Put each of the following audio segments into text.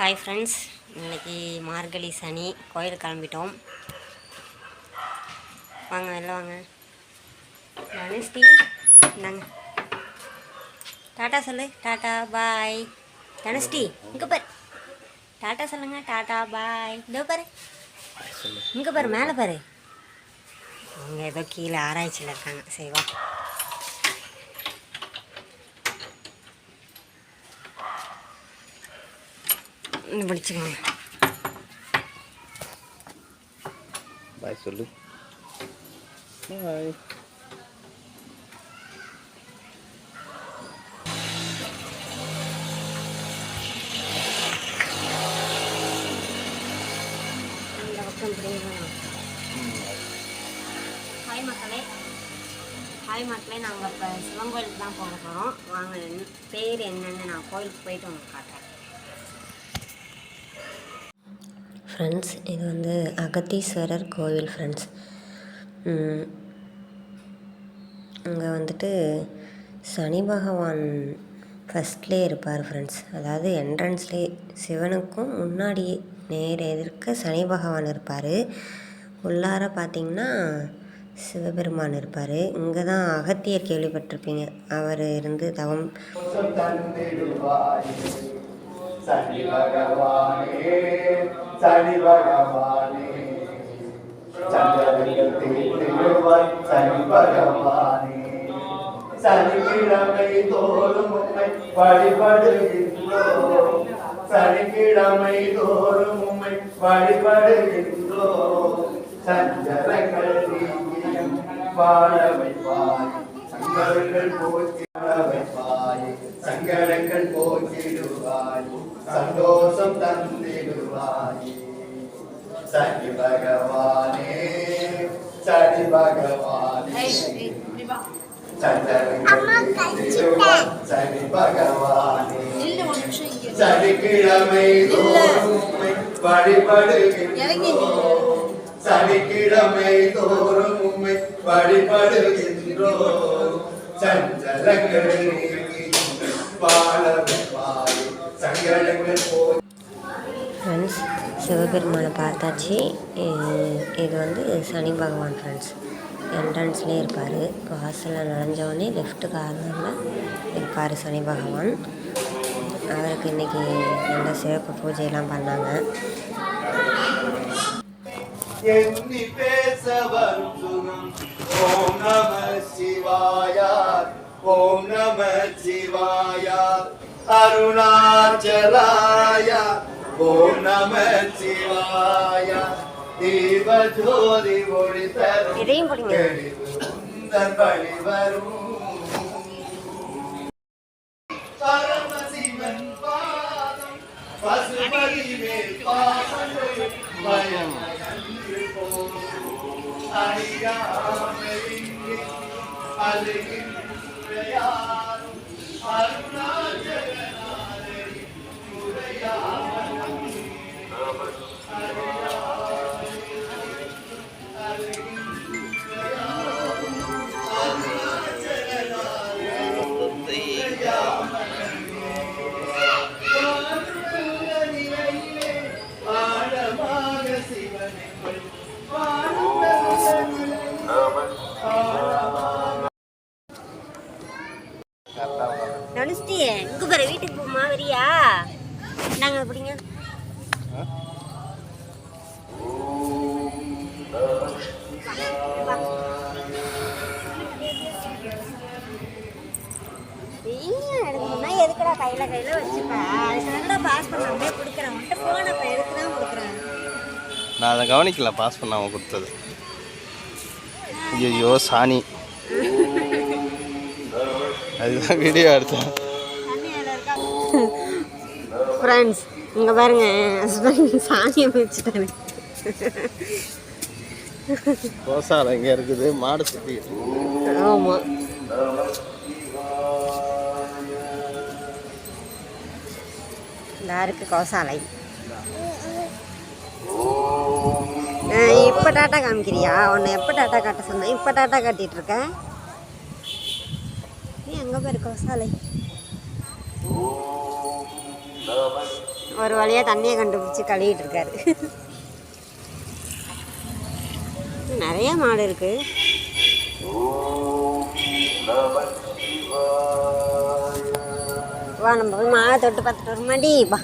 Hi friends. இன்றைக்கி மார்கழி சனி கோயில் கிளம்பிட்டோம். வாங்க வெளில வாங்க. தனுஷ்டி இந்தாங்க. டாட்டா சொல்லு. டாட்டா பாய். தனுஷ்டி இங்கே பாரு. டாட்டா சொல்லுங்க டாட்டா பாய். இதோ பாரு. இங்கே பாரு மேலே பாரு. அவங்க ஏதோ கீழே ஆராய்ச்சியில் இருக்காங்க. சரிவா வா இந்த பிடிச்சிக்கோங்க பாய் சொல்லு. பாய் இந்த பக்கம் பிடிங்க ஹாய் மக்களே. ஹாய் மக்களே. நாங்கள் இப்போ சிவன் கோயிலுக்கு தான் போக போகிறோம் வாங்க பேர் என்னன்னு நான் கோயிலுக்கு போயிட்டு உங்களுக்கு காட்டுறேன். ஃப்ரெண்ட்ஸ் இது வந்து அகத்தீஸ்வரர் கோவில் ஃப்ரெண்ட்ஸ் அங்கே வந்துட்டு சனி பகவான் ஃபஸ்ட்லேயே இருப்பார் ஃப்ரெண்ட்ஸ் அதாவது என்ட்ரன்ஸ்லேயே சிவனுக்கும் முன்னாடியே நேர் எதிர்க்க சனி பகவான் இருப்பார். உள்ளார பார்த்தீங்கன்னா சிவபெருமான் இருப்பார். இங்கே தான் அகத்தியர் கேள்விப்பட்டிருப்பீங்க. அவர் இருந்து தவம். சனி பகவானே. சனி பகவானே சந்திரர்கள் தீர்த்திடுவாய் சனி பகவானே சனிக்கிழமை தோறும் உண்மை வழிபடுகின்றோம் சனிக்கிழமை தோறும் உண்மை வழிபடுகின்றோம் சஞ்சலங்கள் நீங்கியும் வாழ வைப்பாய் சங்கடங்கள் போக்கி வாழ வைப்பாய் சங்கடங்கள் போக்கிடுவாய் சந்தோஷம் தந்திடுவாய் சனி பகவானே சனி பகவானே. சனி பகவானே. சனிக்கிழமை தோறும் வழிபடுகின்றோம் சனிக்கிழமை தோறும் உம்மை வழிபடுகின்றோம் சஞ்சலங்கள் வாழ சங்கடங்கள் போய் ஃப்ரெண்ட்ஸ் சிவபெருமானை பார்த்தாச்சு. இது வந்து சனி பகவான் ஃப்ரெண்ட்ஸ் என்ட்ரன்ஸ்லேயே இருப்பார். வாசலில் நுழைஞ்சவொடனே லெஃப்ட் கார்னரில் இருப்பார் சனி பகவான். அவருக்கு இன்றைக்கி நல்ல சிறப்பு பூஜையெல்லாம் பண்ணாங்க. ஓம் நம சிவாயா ஓம் நம சிவாயா அருணாச்சலாயா ഓം നമ ശിവായ ദീപജ്യോതി ഒളി തരും വഴി വരും. പരമശിവൻ പാദം പശുപതി മേൽ പാദം അരിയാമലിംഗി അലിംഗ അരുണാചല எதுக்குடா கையில பாஸ் பண்ண அப்படியே கொடுக்குறேன் உன்கிட்ட போன இப்போ எதுக்கு தான் கொடுக்குறேன் நான் அதை கவனிக்கல பாஸ் பண்ணாமல் கொடுத்தது. ஐயோ சாணி. அதுதான் வீடியோ எடுத்தேன். ஃப்ரெண்ட்ஸ் இங்கே பாருங்க ஹஸ்பண்ட் சாணியை வச்சுட்டாரு கோசாலம் இங்கே இருக்குது? மாடு சுற்றிக்கிட்டு ஆமாம் இருக்கு கோசாலை. இப்போ டாட்டா காமிக்கிறியா? உன்னை எப்போ டாட்டா காட்ட சொன்னேன்? இப்போ டாட்டா காட்டிகிட்டு இருக்கேன் நீ எங்கே பேர் கோசாலை. ஒரு வழியாக தண்ணியை கண்டுபிடிச்சி கழுவிட்டு இருக்காரு. நிறைய மாடு இருக்குது வா நம்ம போய் மாலை தொட்டு பார்த்துட்டு வர மாடி வா.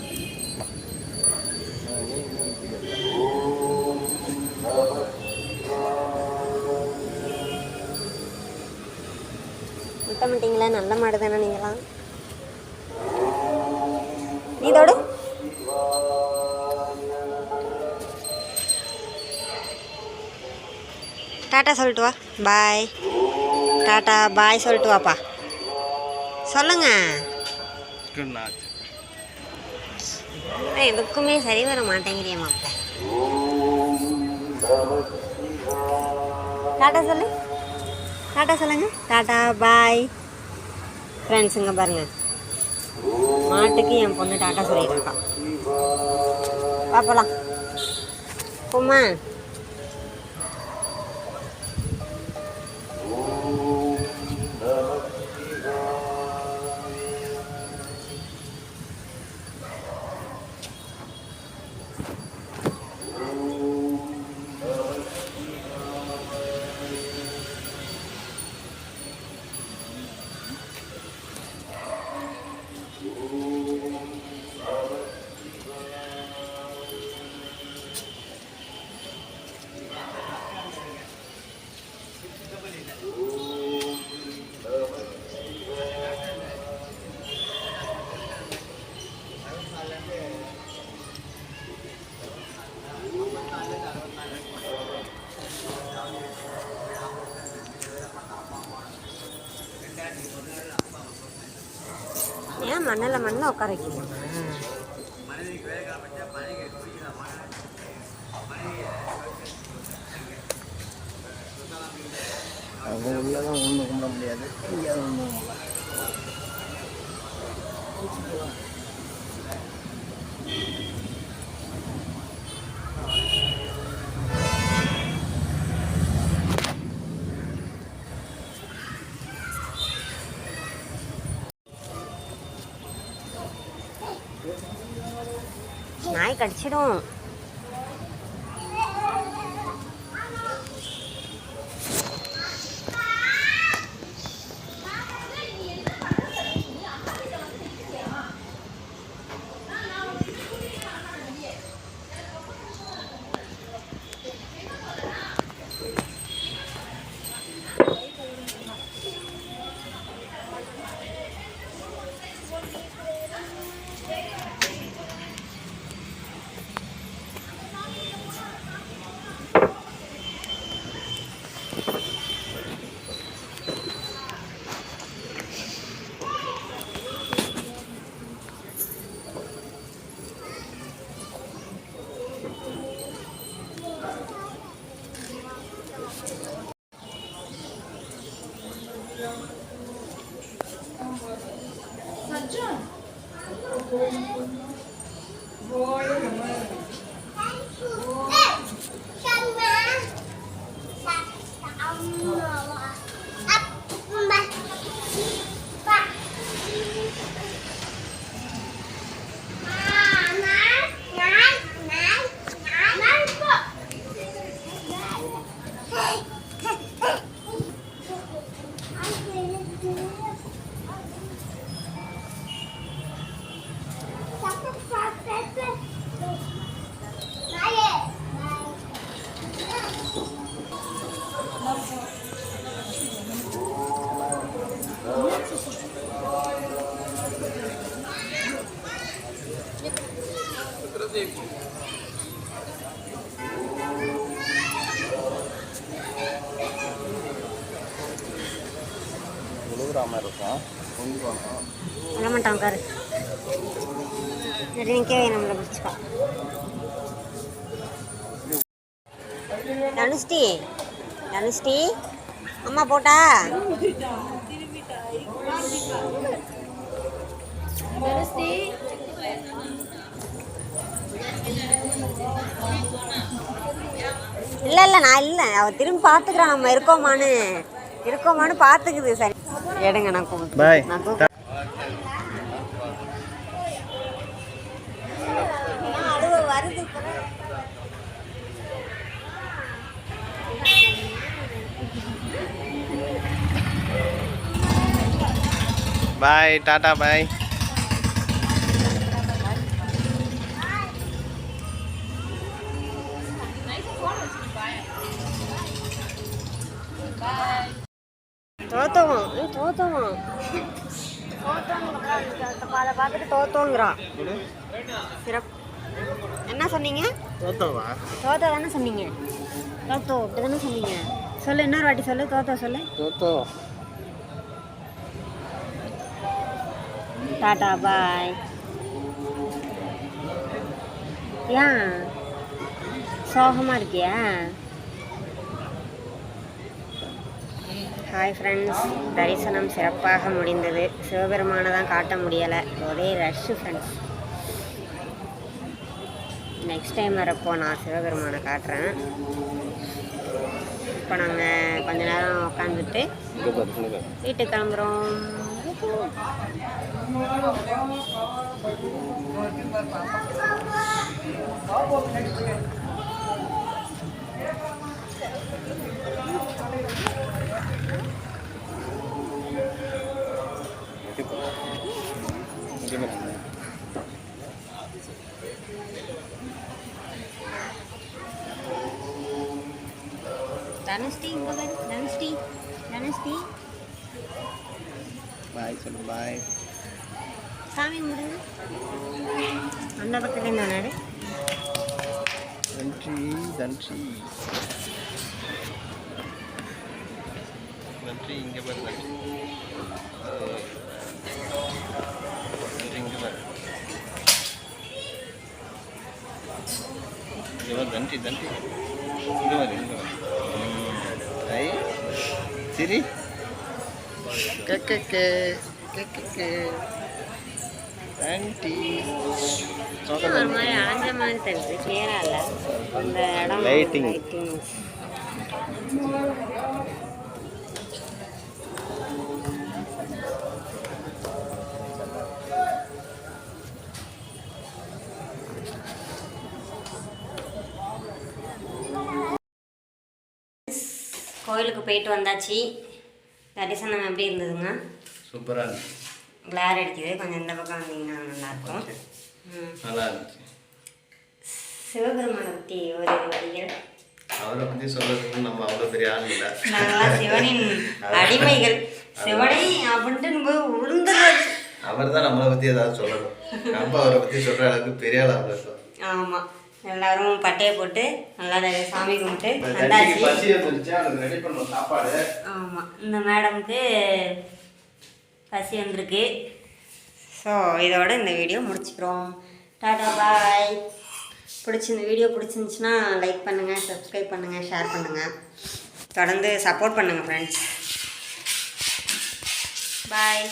முட்ட மாட்டீங்களா? நல்ல மாடு தானே நீங்களாம். நீ தோடு. டாட்டா சொல்லிட்டு வா. பாய். டாட்டா பாய் சொல்லிட்டு வாப்பா. சொல்லுங்கள் குட் எதுக்குமே சரி வர மாட்டேங்கிறிய மாப்பிள்ள டாட்டா சொல்லு. டாட்டா சொல்லுங்க. டாட்டா பாய் ஃப்ரெண்ட்ஸுங்க பாருங்க. மாட்டுக்கு என் பொண்ணு டாட்டா சொல்லிட்டு இருக்கா. பார்ப்பலாம் போமா மண்ணில் மண்ணில் உட்கார வைக்கிறீங்க அவங்க உள்ளதான் ஒன்றும் கும்பிட முடியாது. இங்கே กัน সজ্জন বল আমার கொண்டு போனோம் சொல்ல மாட்டான் உட்காரு நிற்கவே நம்மளை பிடிச்சிப்பா தனுஷ்டி தனுஷ்டி அம்மா போட்டா? இல்லை நான் இல்லை. அவள் திரும்பி பார்த்துக்கிறான் நம்ம இருக்கோமான்னு. இருக்கோமான்னு பார்த்துக்குது சரி. எடுங்க நான் கூப்பிட்டு நான் பாய் டாடா பாய் சிறப்பு. என்ன சொன்னீங்க? தோத்தவா? தோத்தா தானே சொன்னீங்க? தோத்தோ அப்படி தானே சொன்னீங்க? சொல்லு இன்னொரு வாட்டி சொல்லு தோத்தோ சொல்லு. தோத்தோ. டாடா பாய். ஏன்? சோகமாக இருக்கியா? ஹாய் ஃப்ரெண்ட்ஸ் தரிசனம் சிறப்பாக முடிந்தது. சிவபெருமானை தான் காட்ட முடியலை. ஒரே ரஷ்ஷு ஃப்ரெண்ட்ஸ் நெக்ஸ்ட் டைம் வரப்போ நான் சிவபெருமானை காட்டுறேன். இப்போ நாங்கள் கொஞ்ச நேரம் உட்காந்துட்டு இங்கே வீட்டுக்கு கிளம்புறோம். தனுஷ்டி இங்கே பாரு தனுஷ்டி தனுஷ்டி பாய் சொல்லு பாய் சாமி முடிஞ்சு அந்த பக்கத்துல இருந்தாரு நன்றி நன்றி நன்றி இங்கே பாரு நன்றி இங்கே பாரு இங்கே பாரு. நன்றி நன்றி இங்கே பாரு இங்கே சிரி. கே கே கே கே கே கே. ஆண்டி. ஒரு மாதிரி அலைஞ்ச மாதிரி தெரியுது இல்ல. இந்த இடம் Lighting. கோயிலுக்கு போயிட்டு வந்தாச்சு. தரிசனம் எப்படி இருந்ததுங்க? சூப்பராக இருந்துச்சு. கிளார் அடிக்குது. கொஞ்சம் இந்த பக்கம் வந்தீங்கன்னா நல்லாயிருக்கும். நல்லா இருந்துச்சு. சிவபெருமானை பற்றி ஒரு வரிகள். அவரை பற்றி சொல்றதுக்கு நம்ம அவ்வளோ பெரிய ஆள் இல்லை. நாங்களாம் சிவனின் அடிமைகள். சிவனை அப்படின்ட்டு நம்ம உளுந்துறது அவர் தான் நம்மளை பற்றி ஏதாவது சொல்லணும். நம்ம அவரை பற்றி சொல்கிற அளவுக்கு பெரிய ஆள் அவர் ஆமாம் எல்லாரும் பட்டையை போட்டு நல்லா சாமி கும்பிட்டு வந்தாச்சு. ஆமாம் இந்த மேடம்க்கு பசி வந்திருக்கு. ஸோ இதோட இந்த வீடியோ முடிச்சுக்கிறோம். டாடா பாய். பிடிச்சி இந்த வீடியோ பிடிச்சிருந்துச்சுன்னா லைக் பண்ணுங்கள் சப்ஸ்கிரைப் பண்ணுங்கள் ஷேர் பண்ணுங்கள் தொடர்ந்து சப்போர்ட் பண்ணுங்கள் ஃப்ரெண்ட்ஸ் பாய்